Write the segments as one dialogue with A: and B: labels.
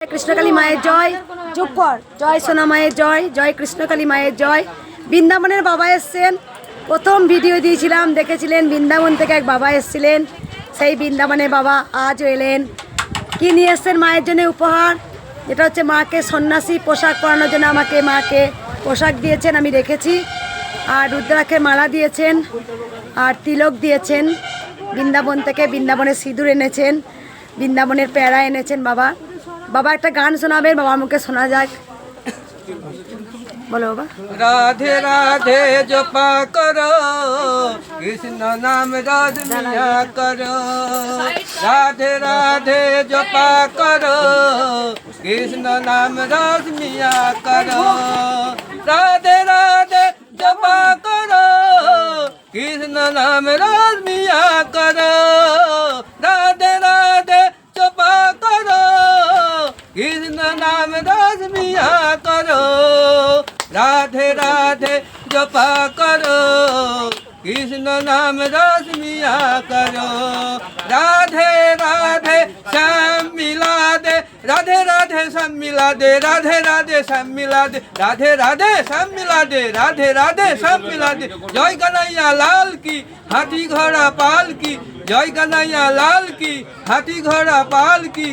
A: কৃষ্ণকালী মায়ের জয়। চুপ কর। জয় সোনা মায়ের জয়। জয় কৃষ্ণকালী মায়ের জয়। বৃন্দাবনের বাবা এসছেন। প্রথম ভিডিও দিয়েছিলাম, দেখেছিলেন, বৃন্দাবন থেকে এক বাবা এসছিলেন। সেই বৃন্দাবনের বাবা আজও এলেন। কী নিয়ে এসছেন মায়ের জন্য উপহার? এটা হচ্ছে মাকে সন্ন্যাসী পোশাক পরানোর জন্য আমাকে মাকে পোশাক দিয়েছেন, আমি রেখেছি। আর রুদ্রাকে মালা দিয়েছেন, আর তিলক দিয়েছেন। বৃন্দাবন থেকে বৃন্দাবনের সিঁদুর এনেছেন। বৃন্দাবনের প্যারা এনেছেন বাবা। বাবা একটা গান শোনাবেন বাবা মুখে শোনা যাক বলো বাবা
B: রাধে রাধে জপা করো কৃষ্ণ নাম রাধ মিয়া করো রাধে রাধে জপা করো কৃষ্ণ নাম রাধ মিয়া করো রাধে রাধে জপা করো কৃষ্ণ নাম রাধ মিয়া করো नाम मिया करो, राधे राधे जपा करो, कृष्ण नाम रस मिया करो। राधे राधे श्याम मिला दे, राधे राधे श्याम मिला दे, राधे राधे श्याम मिला दे, राधे राधे श्याम मिला दे, राधे राधे श्याम मिला दे। जय कन्हैया लाल की हाथी घोड़ा पाल की, जय कन्हैया लाल की हाथी घोड़ा पाल की।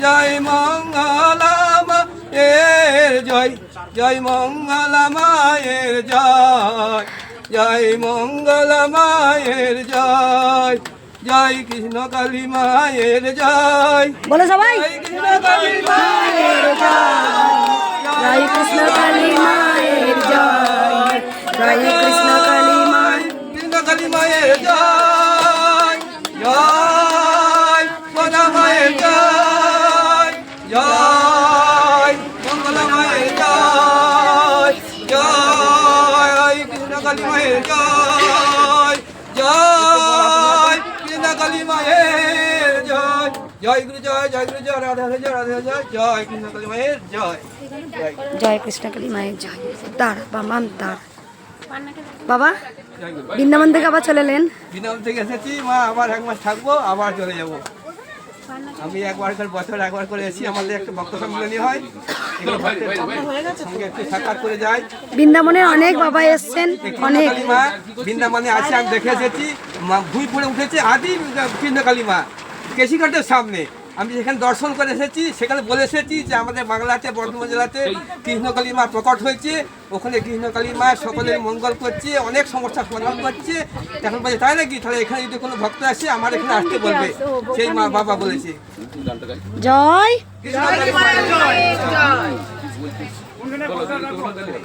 B: জয় মঙ্গল মায়ের জয় জয় মঙ্গল মায়ের জয় জয় মঙ্গল মায়ের জয় জয় কৃষ্ণ কালী মায়ের জয়।
A: বলো সবাই।
B: জয় কৃষ্ণ কালী মায়ের
A: জয়। কৃষ্ণ কালী মায়ের জয়। জয় কৃষ্ণ কালী মায়ের
B: জয় জয় কৃষ্ণ কালী মায়ের জয় জয় গুরু জয় জয় গুরু জয় রাধা জয় রাধা জয় জয় কৃষ্ণ কালী মায়ের জয়। জয়
A: কৃষ্ণ কালী মায়ের জয়। দাঁড়া বামাম দাঁড়া। বাবা বৃন্দাবন থেকে আবার চলে এলেন?
B: বিনাম থেকে এসেছি মা আবার এক মাস থাকব আবার চলে যাব। আমি একবার করে বছর একবার করে এসি আমাদের একটা ভক্ত সম্মেলনী হয়। বৃন্দাবনে সঙ্গে একটু সাক্ষাৎ করে যাই।
A: বৃন্দাবনের অনেক বাবা এসছেন অনেক।
B: মা বৃন্দাবনে আছে আমি দেখে এসেছি। মা- ভুঁই পড়ে উঠেছে আদি কৃষ্ণকালী মা। কেশিঘাটের সামনে। আমি যেখানে দর্শন করে এসেছি সেখানে বলে এসেছি যে আমাদের বাংলাতে বর্ধমান জেলাতে কৃষ্ণকালী মা প্রকট হয়েছে। ওখানে কৃষ্ণকালী মা সকলের মঙ্গল করছে অনেক সমস্যার সমাধান করছে। এখন বলছে তাই নাকি? তাহলে এখানে যদি কোনো ভক্ত আসে আমার এখানে আসতে বলবে। সেই মা বাবা বলেছে।
A: জয়!
B: জয়।